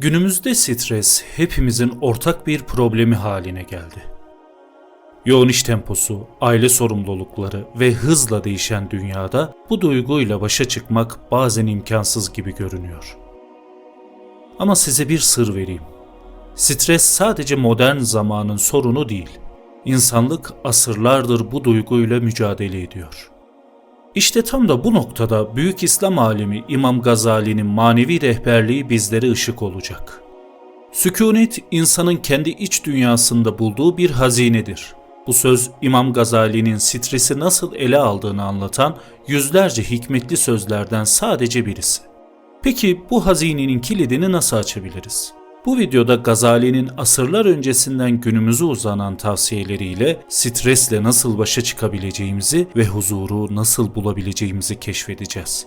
Günümüzde stres hepimizin ortak bir problemi haline geldi. Yoğun iş temposu, aile sorumlulukları ve hızla değişen dünyada bu duyguyla başa çıkmak bazen imkansız gibi görünüyor. Ama size bir sır vereyim. Stres sadece modern zamanın sorunu değil. İnsanlık asırlardır bu duyguyla mücadele ediyor. İşte tam da bu noktada büyük İslam alimi İmam Gazali'nin manevi rehberliği bizlere ışık olacak. Sükunet insanın kendi iç dünyasında bulduğu bir hazinedir. Bu söz İmam Gazali'nin stresi nasıl ele aldığını anlatan yüzlerce hikmetli sözlerden sadece birisi. Peki bu hazinenin kilidini nasıl açabiliriz? Bu videoda Gazali'nin asırlar öncesinden günümüze uzanan tavsiyeleriyle stresle nasıl başa çıkabileceğimizi ve huzuru nasıl bulabileceğimizi keşfedeceğiz.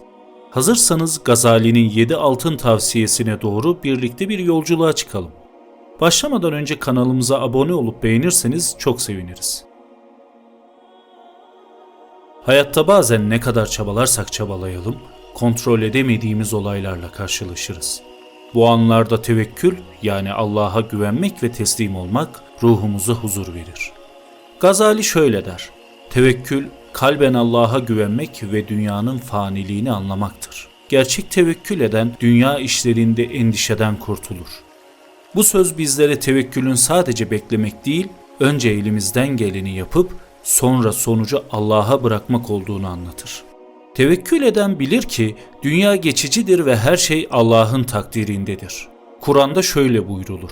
Hazırsanız Gazali'nin 7 altın tavsiyesine doğru birlikte bir yolculuğa çıkalım. Başlamadan önce kanalımıza abone olup beğenirseniz çok seviniriz. Hayatta bazen ne kadar çabalarsak çabalayalım, kontrol edemediğimiz olaylarla karşılaşırız. Bu anlarda tevekkül yani Allah'a güvenmek ve teslim olmak ruhumuza huzur verir. Gazali şöyle der. Tevekkül kalben Allah'a güvenmek ve dünyanın faniliğini anlamaktır. Gerçek tevekkül eden dünya işlerinde endişeden kurtulur. Bu söz bizlere tevekkülün sadece beklemek değil, önce elimizden geleni yapıp sonra sonucu Allah'a bırakmak olduğunu anlatır. Tevekkül eden bilir ki dünya geçicidir ve her şey Allah'ın takdirindedir. Kur'an'da şöyle buyrulur.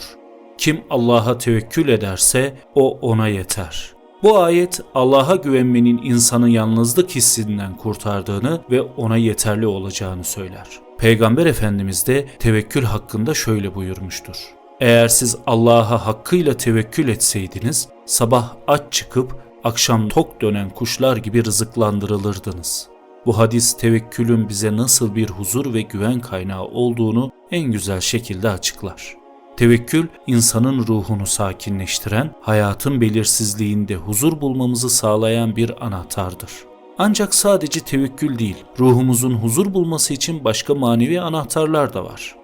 Kim Allah'a tevekkül ederse o ona yeter. Bu ayet Allah'a güvenmenin insanı yalnızlık hissinden kurtardığını ve ona yeterli olacağını söyler. Peygamber Efendimiz de tevekkül hakkında şöyle buyurmuştur. Eğer siz Allah'a hakkıyla tevekkül etseydiniz, sabah aç çıkıp akşam tok dönen kuşlar gibi rızıklandırılırdınız. Bu hadis tevekkülün bize nasıl bir huzur ve güven kaynağı olduğunu en güzel şekilde açıklar. Tevekkül insanın ruhunu sakinleştiren, hayatın belirsizliğinde huzur bulmamızı sağlayan bir anahtardır. Ancak sadece tevekkül değil, ruhumuzun huzur bulması için başka manevi anahtarlar da var.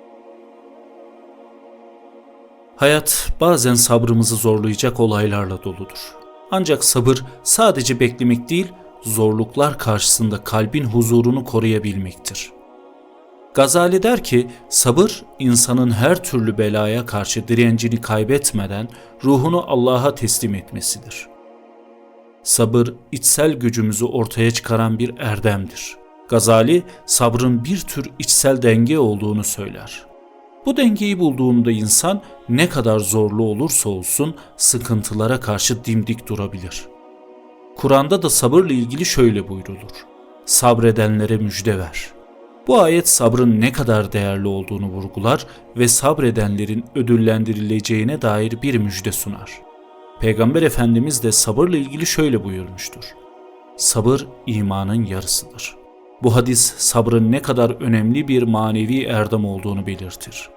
Hayat bazen sabrımızı zorlayacak olaylarla doludur. Ancak sabır sadece beklemek değil, zorluklar karşısında kalbin huzurunu koruyabilmektir. Gazali der ki, sabır insanın her türlü belaya karşı direncini kaybetmeden ruhunu Allah'a teslim etmesidir. Sabır içsel gücümüzü ortaya çıkaran bir erdemdir. Gazali sabrın bir tür içsel denge olduğunu söyler. Bu dengeyi bulduğunda insan ne kadar zorlu olursa olsun sıkıntılara karşı dimdik durabilir. Kur'an'da da sabırla ilgili şöyle buyrulur. Sabredenlere müjde ver. Bu ayet sabrın ne kadar değerli olduğunu vurgular ve sabredenlerin ödüllendirileceğine dair bir müjde sunar. Peygamber Efendimiz de sabırla ilgili şöyle buyurmuştur. Sabır imanın yarısıdır. Bu hadis sabrın ne kadar önemli bir manevi erdem olduğunu belirtir.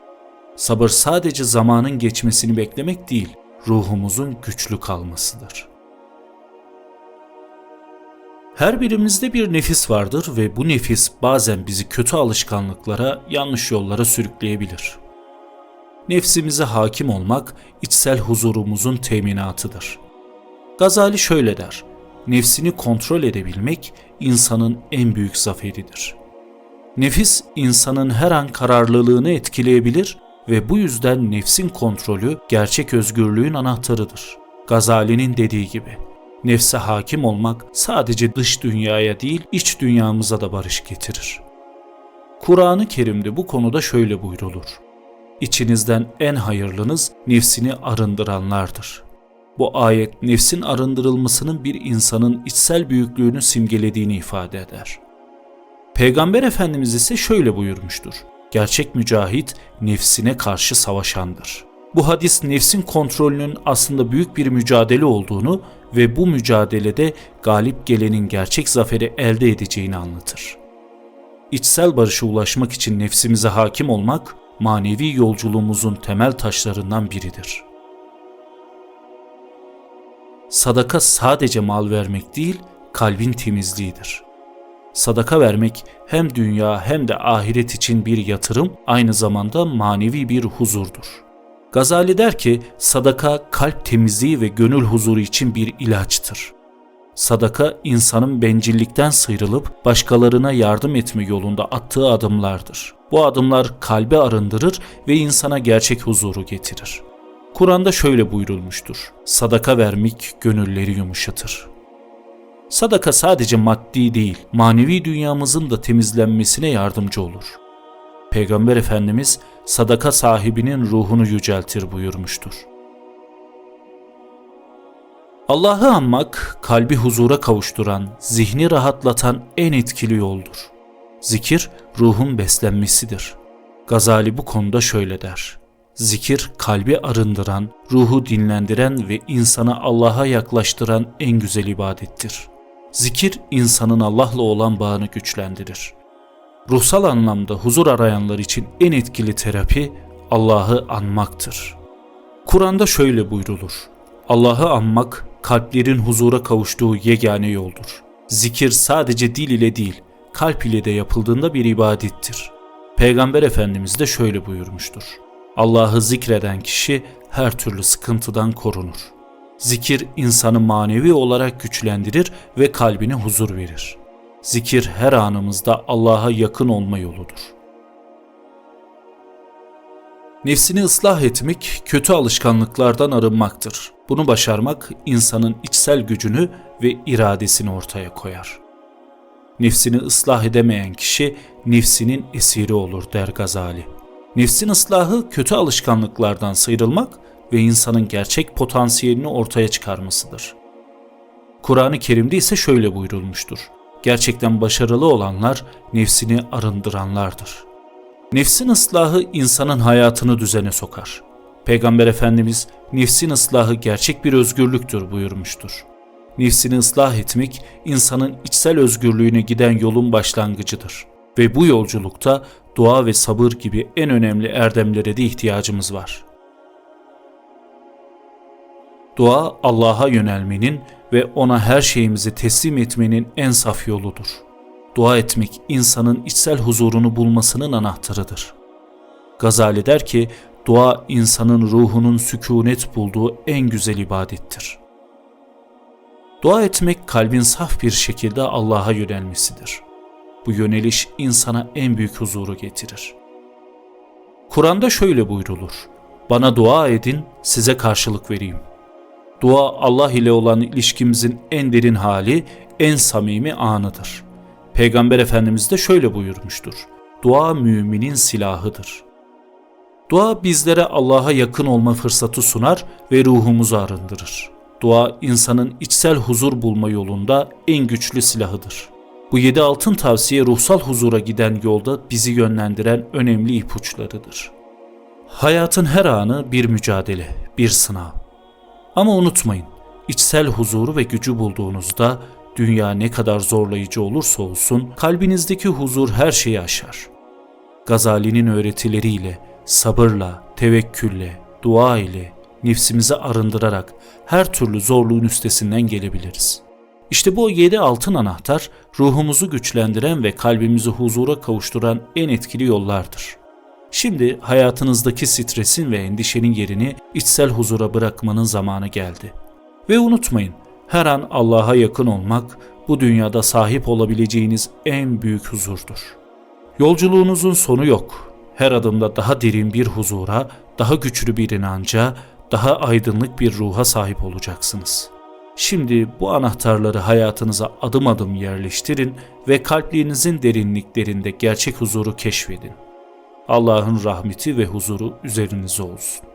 Sabır sadece zamanın geçmesini beklemek değil, ruhumuzun güçlü kalmasıdır. Her birimizde bir nefis vardır ve bu nefis bazen bizi kötü alışkanlıklara, yanlış yollara sürükleyebilir. Nefsimize hakim olmak içsel huzurumuzun teminatıdır. Gazali şöyle der: Nefsini kontrol edebilmek insanın en büyük zaferidir. Nefis insanın her an kararlılığını etkileyebilir ve bu yüzden nefsin kontrolü gerçek özgürlüğün anahtarıdır. Gazali'nin dediği gibi Nefse hakim olmak sadece dış dünyaya değil iç dünyamıza da barış getirir. Kur'an-ı Kerim'de bu konuda şöyle buyrulur. İçinizden en hayırlınız nefsini arındıranlardır. Bu ayet nefsin arındırılmasının bir insanın içsel büyüklüğünü simgelediğini ifade eder. Peygamber Efendimiz ise şöyle buyurmuştur. Gerçek mücahit nefsine karşı savaşandır. Bu hadis nefsin kontrolünün aslında büyük bir mücadele olduğunu ve bu mücadelede galip gelenin gerçek zaferi elde edeceğini anlatır. İçsel barışa ulaşmak için nefsimize hakim olmak manevi yolculuğumuzun temel taşlarından biridir. Sadaka sadece mal vermek değil, kalbin temizliğidir. Sadaka vermek hem dünya hem de ahiret için bir yatırım, aynı zamanda manevi bir huzurdur. Gazali der ki, sadaka kalp temizliği ve gönül huzuru için bir ilaçtır. Sadaka insanın bencillikten sıyrılıp başkalarına yardım etme yolunda attığı adımlardır. Bu adımlar kalbi arındırır ve insana gerçek huzuru getirir. Kur'an'da şöyle buyurulmuştur. Sadaka vermek gönülleri yumuşatır. Sadaka sadece maddi değil, manevi dünyamızın da temizlenmesine yardımcı olur. Peygamber Efendimiz sadaka sahibinin ruhunu yüceltir buyurmuştur. Allah'ı anmak, kalbi huzura kavuşturan, zihni rahatlatan en etkili yoldur. Zikir, ruhun beslenmesidir. Gazali bu konuda şöyle der. Zikir, kalbi arındıran, ruhu dinlendiren ve insanı Allah'a yaklaştıran en güzel ibadettir. Zikir, insanın Allah'la olan bağını güçlendirir. Ruhsal anlamda huzur arayanlar için en etkili terapi Allah'ı anmaktır. Kur'an'da şöyle buyrulur. Allah'ı anmak kalplerin huzura kavuştuğu yegane yoldur. Zikir sadece dil ile değil, kalp ile de yapıldığında bir ibadettir. Peygamber Efendimiz de şöyle buyurmuştur. Allah'ı zikreden kişi her türlü sıkıntıdan korunur. Zikir insanı manevi olarak güçlendirir ve kalbine huzur verir. Zikir her anımızda Allah'a yakın olma yoludur. Nefsini ıslah etmek kötü alışkanlıklardan arınmaktır. Bunu başarmak insanın içsel gücünü ve iradesini ortaya koyar. Nefsini ıslah edemeyen kişi nefsinin esiri olur der Gazali. Nefsin ıslahı kötü alışkanlıklardan sıyrılmak ve insanın gerçek potansiyelini ortaya çıkarmasıdır. Kur'an-ı Kerim'de ise şöyle buyurulmuştur. Gerçekten başarılı olanlar nefsini arındıranlardır. Nefsin ıslahı insanın hayatını düzene sokar. Peygamber Efendimiz nefsin ıslahı gerçek bir özgürlüktür buyurmuştur. Nefsini ıslah etmek insanın içsel özgürlüğüne giden yolun başlangıcıdır. Ve bu yolculukta dua ve sabır gibi en önemli erdemlere de ihtiyacımız var. Dua Allah'a yönelmenin ve ona her şeyimizi teslim etmenin en saf yoludur. Dua etmek insanın içsel huzurunu bulmasının anahtarıdır. Gazali der ki, dua insanın ruhunun sükunet bulduğu en güzel ibadettir. Dua etmek kalbin saf bir şekilde Allah'a yönelmesidir. Bu yöneliş insana en büyük huzuru getirir. Kur'an'da şöyle buyrulur. Bana dua edin, size karşılık vereyim. Dua Allah ile olan ilişkimizin en derin hali, en samimi anıdır. Peygamber Efendimiz de şöyle buyurmuştur. Dua müminin silahıdır. Dua bizlere Allah'a yakın olma fırsatı sunar ve ruhumuzu arındırır. Dua insanın içsel huzur bulma yolunda en güçlü silahıdır. Bu yedi altın tavsiye ruhsal huzura giden yolda bizi yönlendiren önemli ipuçlarıdır. Hayatın her anı bir mücadele, bir sınav. Ama unutmayın, içsel huzuru ve gücü bulduğunuzda dünya ne kadar zorlayıcı olursa olsun kalbinizdeki huzur her şeyi aşar. Gazali'nin öğretileriyle, sabırla, tevekkülle, dua ile nefsimizi arındırarak her türlü zorluğun üstesinden gelebiliriz. İşte bu yedi altın anahtar ruhumuzu güçlendiren ve kalbimizi huzura kavuşturan en etkili yollardır. Şimdi hayatınızdaki stresin ve endişenin yerini içsel huzura bırakmanın zamanı geldi. Ve unutmayın, her an Allah'a yakın olmak bu dünyada sahip olabileceğiniz en büyük huzurdur. Yolculuğunuzun sonu yok. Her adımda daha derin bir huzura, daha güçlü bir inanca, daha aydınlık bir ruha sahip olacaksınız. Şimdi bu anahtarları hayatınıza adım adım yerleştirin ve kalplerinizin derinliklerinde gerçek huzuru keşfedin. Allah'ın rahmeti ve huzuru üzerinize olsun.